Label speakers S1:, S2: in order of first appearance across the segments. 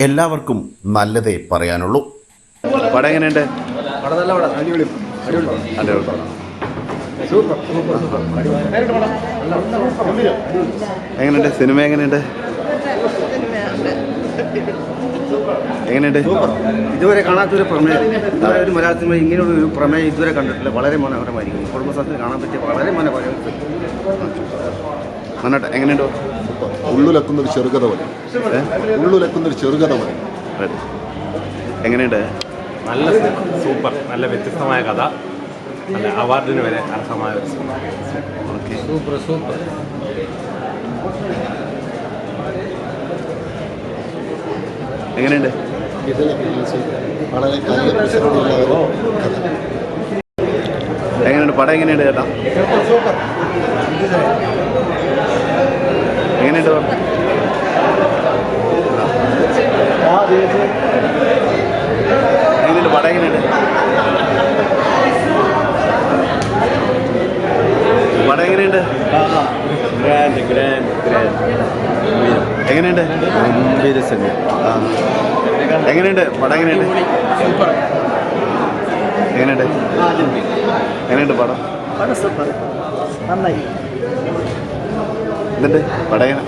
S1: എല്ലാവർക്കും നല്ലതേ പറയാനുള്ളൂ. പടം എങ്ങനെയുണ്ട്? എങ്ങനെയുണ്ട്? സിനിമ എങ്ങനെയുണ്ട്? എങ്ങനെയുണ്ട്?
S2: സൂപ്പർ. ഇതുവരെ കാണാത്തൊരു പ്രമേയം. ഇതുവരെ ഒരു മലയാള സിനിമ ഇങ്ങനെയുള്ള ഒരു പ്രമേയം ഇതുവരെ കണ്ടിട്ടില്ല. വളരെ മനോഹരമായിരിക്കും കുടുംബസ്ഥാനത്തിൽ കാണാൻ പറ്റിയ വളരെ മനോഹരം
S1: നന്നായിട്ട്. എങ്ങനെയുണ്ടോ?
S3: ഉള്ളുലക്കുന്ന ഒരു ചെറുകഥ പോലെ ഉള്ളുലക്കുന്ന ഒരു ചെറുകഥ പോലെ.
S1: എങ്ങനെയുണ്ട്?
S4: നല്ല സിനിമ. സൂപ്പർ. നല്ല വ്യത്യസ്തമായ കഥ. നല്ല അവാർഡിന് വരെ അർഹമായ ഒരു
S2: സൂപ്പർ സൂപ്പർ.
S1: എങ്ങനെയുണ്ട്?
S3: വളരെ കാര്യപ്രസക്തിയുള്ള ഒരു കഥ.
S1: എങ്ങനെയുണ്ട്? പടം എങ്ങനെയുണ്ട് ചേട്ടാ? എങ്ങനെയുണ്ട്? എങ്ങനെയുണ്ട് പടം എങ്ങനെയുണ്ട്? പടം എങ്ങനെയുണ്ട്?
S4: ഗ്രാൻഡ് ഗ്രാൻഡ് ഗ്രാൻഡ്
S1: എങ്ങനെയുണ്ട്?
S4: ഗംഭീര സിനിമ.
S1: എങ്ങനെയുണ്ട്? പടം എങ്ങനെയുണ്ട്? എങ്ങനെയുണ്ട്? എങ്ങനെയുണ്ട് പടം?
S2: പടം സൂപ്പർ. നന്നായി.
S1: എന്നിട്ട് പടയണ.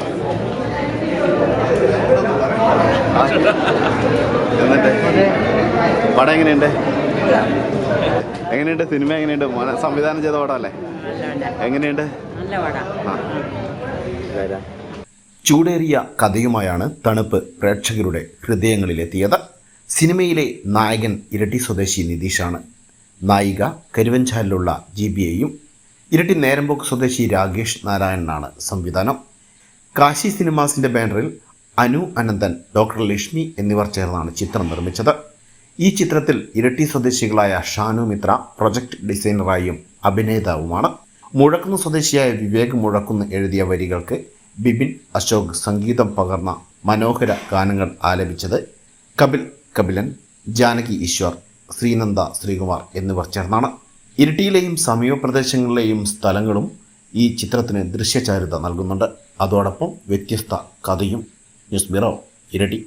S1: എന്നിട്ട് പടം എങ്ങനെയുണ്ട്? എങ്ങനെയുണ്ട്? സിനിമ എങ്ങനെയുണ്ട്? മോനെ സംവിധാനം ചെയ്ത പടമല്ലേ? എങ്ങനെയുണ്ട്? ചൂടേറിയ കഥയുമായാണ് തണുപ്പ് പ്രേക്ഷകരുടെ ഹൃദയങ്ങളിലെത്തിയത്. സിനിമയിലെ നായകൻ ഇരട്ടി സ്വദേശി നിതീഷാണ്. നായിക കരുവഞ്ചാലിലുള്ള ജി ബിയെയും ഇരട്ടി നേരമ്പോക്ക് സ്വദേശി രാകേഷ് നാരായണനാണ് സംവിധാനം. കാശി സിനിമാസിന്റെ ബാനറിൽ അനു അനന്തൻ ഡോക്ടർ ലക്ഷ്മി എന്നിവർ ചേർന്നാണ് ചിത്രം നിർമ്മിച്ചത്. ഈ ചിത്രത്തിൽ ഇരട്ടി സ്വദേശികളായ ഷാനു മിത്ര പ്രൊജക്ട് ഡിസൈനറായും അഭിനേതാവുമാണ്. മുഴക്കുന്ന സ്വദേശിയായ വിവേക് മുഴക്കുന്ന് എഴുതിയ വരികൾക്ക് ബിബിൻ അശോക് സംഗീതം പകർന്ന മനോഹര ഗാനങ്ങൾ ആലപിച്ചത് കപിൽ കപിലൻ ജാനകി ഈശ്വർ ശ്രീനന്ദ ശ്രീകുമാർ എന്നിവർ ചേർന്നാണ്. ഇരിട്ടിയിലെയും സമീപ പ്രദേശങ്ങളിലെയും സ്ഥലങ്ങളും ഈ ചിത്രത്തിന് ദൃശ്യചാരുത നൽകുന്നുണ്ട്. അതോടൊപ്പം വ്യത്യസ്ത കഥയും. ന്യൂസ് ബ്യൂറോ ഇരട്ടി.